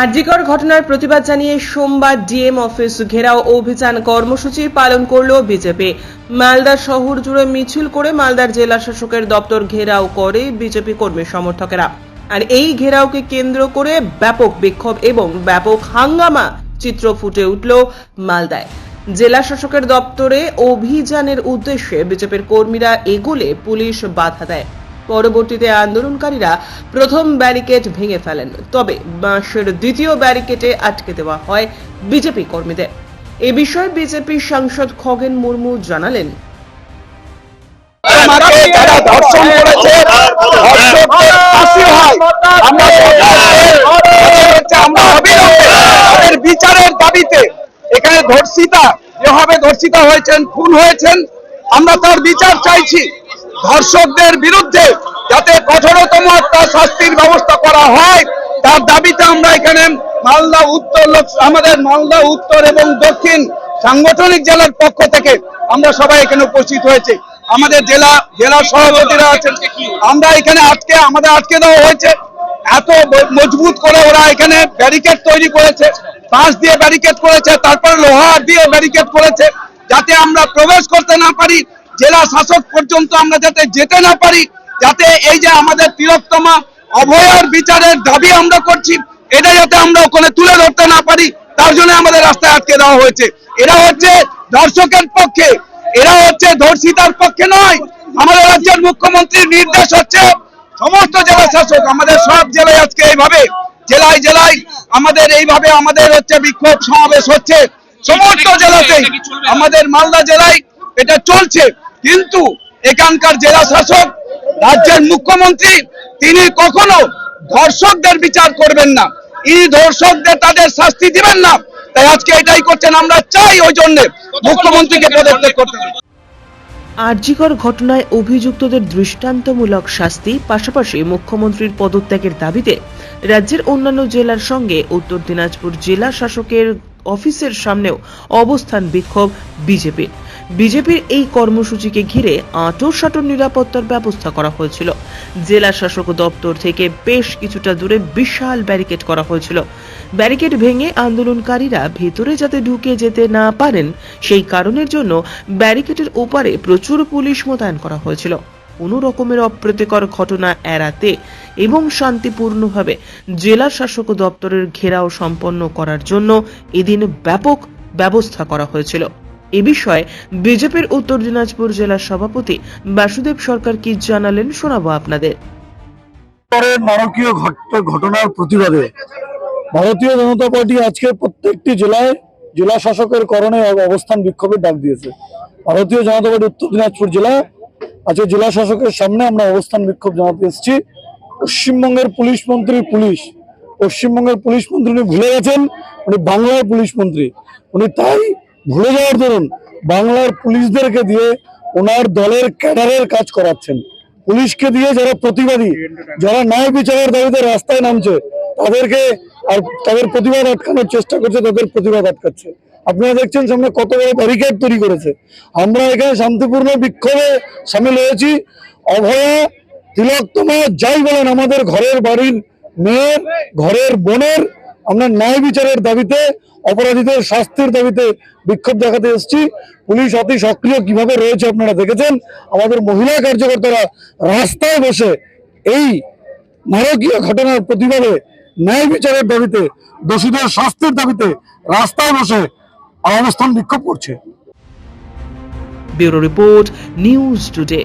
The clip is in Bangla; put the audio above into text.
আরজিকর ঘটনার প্রতিবাদ জানিয়ে সোমবার ডিএম অফিস ঘেরাও অভিযান কর্মসূচি পালন করল বিজেপি। মালদা শহর জুড়ে মিছিল করে মালদার জেলা শাসকের দপ্তর ঘেরাও করে বিজেপি কর্মী সমর্থকেরা। আর এই ঘেরাওকে কেন্দ্র করে ব্যাপক বিক্ষোভ এবং ব্যাপক হাঙ্গামা চিত্র ফুটে উঠল মালদায়। জেলা শাসকের দপ্তরে অভিযানের উদ্দেশ্যে বিজেপির কর্মীরা এগোলে পুলিশ বাধা দেয়। পরবর্তীতে আন্দোলনকারীরা প্রথম ব্যারিকেড ভেঙে ফেলেন। তবে বাঁশের দ্বিতীয় ব্যারিকেডে আটকে দেওয়া হয় বিজেপি কর্মীদের। এ বিষয়ে বিজেপি সাংসদ খগেন মুর্মু জানালেন। বিচারের দাবিতে এখানে ধর্ষিতা যেভাবে ধর্ষিতা হয়েছেন খুন হয়েছেন আমরা তার বিচার চাইছি। ধর্ষকদের বিরুদ্ধে যাতে কঠোরতম একটা শাস্তির ব্যবস্থা করা হয়, তার দাবিতে আমরা এখানে মালদা উত্তর আমাদের মালদা উত্তর এবং দক্ষিণ সাংগঠনিক জেলার পক্ষ থেকে আমরা সবাই এখানে উপস্থিত হয়েছে। আমাদের জেলা জেলা সভাপতিরা আছেন। আমরা এখানে আজকে আমাদের আটকে দেওয়া হয়েছে। এত মজবুত করে ওরা এখানে ব্যারিকেড তৈরি করেছে, বাঁশ দিয়ে ব্যারিকেড করেছে, তারপরে লোহা দিয়ে ব্যারিকেড করেছে, যাতে আমরা প্রবেশ করতে না পারি। জেলা শাসক পর্যন্ত আমরা যাতে যেতে না পারি, যাতে এই যে আমাদের তিরোত্তমা অভয়ার বিচারের দাবি আমরা করছি, এটা যাতে আমরা ওখানে তুলে ধরতে না পারি, তার জন্য আমাদের রাস্তায় আটকে দেওয়া হয়েছে। এরা হচ্ছে দর্শকের পক্ষে, এরা হচ্ছে ধর্ষিতার পক্ষে নয়, আমাদের রাজ্যের মুখ্যমন্ত্রীর নির্দেশ হচ্ছে সমস্ত জেলা শাসক, আমাদের সব জেলায় আজকে এইভাবে, জেলায় জেলায় আমাদের এইভাবে আমাদের হচ্ছে বিক্ষোভ সমাবেশ হচ্ছে। সমস্ত জেলাতেই, আমাদের মালদা জেলায় এটা চলছে। কিন্তু এখানকার জেলা শাসক, রাজ্যের মুখ্যমন্ত্রী, তিনি কখনো ধর্ষকদের বিচার করবেন না। এই ধর্ষকদের তাদের শাস্তি দিবেন না। তাই আজকে এটাই করছেন, আমরা চাই ওই জন্য মুখ্যমন্ত্রীকে পদত্যাগ করতে। আরজিকর ঘটনায় অভিযুক্তদের দৃষ্টান্তমূলক শাস্তি, পাশাপাশি মুখ্যমন্ত্রীর পদত্যাগের দাবিতে রাজ্যের অন্যান্য জেলার সঙ্গে উত্তর দিনাজপুর জেলা শাসকের অফিসের সামনেও অবস্থান বিক্ষোভ বিজেপির। বিজেপির এই কর্মসূচিকে ঘিরে আঁটো সাঁটোর নিরাপত্তার ব্যবস্থা করা হয়েছিল। জেলা শাসক দপ্তর থেকে বেশ কিছুটা দূরে বিশাল ব্যারিকেড করা হয়েছিল। ব্যারিকেড ভেঙে আন্দোলনকারীরা ভেতরে যাতে ঢুকে যেতে না পারেন, সেই কারণের জন্য ব্যারিকেডের ওপারে প্রচুর পুলিশ মোতায়েন করা হয়েছিল। কোনো রকমের অপ্রীতিকর ঘটনা এড়াতে এবং শান্তিপূর্ণভাবে জেলা শাসক দপ্তরের ঘেরাও সম্পন্ন করার জন্য এদিন ব্যাপক ব্যবস্থা করা হয়েছিল। এ বিষয়ে বিজেপির উত্তর দিনাজপুর জেলার সভাপতি বাসুদেব সরকার কি জানালেন শোনাবো আপনাদের। নারকীয় ঘট- ঘটনার প্রতিবাদে ভারতীয় জনতা পার্টি আজকে প্রত্যেকটি জেলায় জেলা শাসকের করণে অবস্থান বিক্ষোভের ডাক দিয়েছে। ভারতীয় জনতা পার্টি উত্তর দিনাজপুর জেলা আজকে জেলা শাসকের সামনে আমরা অবস্থান বিক্ষোভ জানাতে এসেছি। পশ্চিমবঙ্গের পুলিশ মন্ত্রীর পুলিশ। পশ্চিমবঙ্গের পুলিশ মন্ত্রী উনি ভুলে গেছেন, উনি বাংলার পুলিশ মন্ত্রী। উনি তাই ভুলে যাওয়ার দরুন বাংলার পুলিশদেরকে দিয়ে ওনার দলের ক্যাডারের কাজ করাচ্ছেন। পুলিশকে দিয়ে যারা প্রতিবাদী, যারা ন্যায় বিচারের দাবিতে রাস্তায় নামছে, তাদেরকে আর তাদের প্রতিবাদ আটকানোর চেষ্টা করছে, তাদের প্রতিবাদ আটকাচ্ছে। আপনারা দেখছেন সামনে কত বড় ব্যারিকেড তৈরি করেছে। আমরা এখানে শান্তিপূর্ণ বিক্ষোভে সামিল হয়েছি। অভয়া তিলকতমা যাই বলেন, আমাদের ঘরের বাড়ির মেয়ের, ঘরের বোনের আমরা ন্যায় বিচারের দাবিতে, অপরাধীদের শাস্তির দাবিতে বিক্ষোভ দেখাতে এসেছি। পুলিশ অতি সক্রিয় কীভাবে রয়েছে আপনারা দেখেছেন। আমাদের মহিলা কার্যকর্তারা রাস্তায় বসে এই নারকীয় ঘটনার প্রতিবাদে ন্যায় বিচারের দাবিতে, দোষীদের শাস্তির দাবিতে রাস্তায় বসে অবস্থান বিক্ষোভ করছে। Bureau report news today.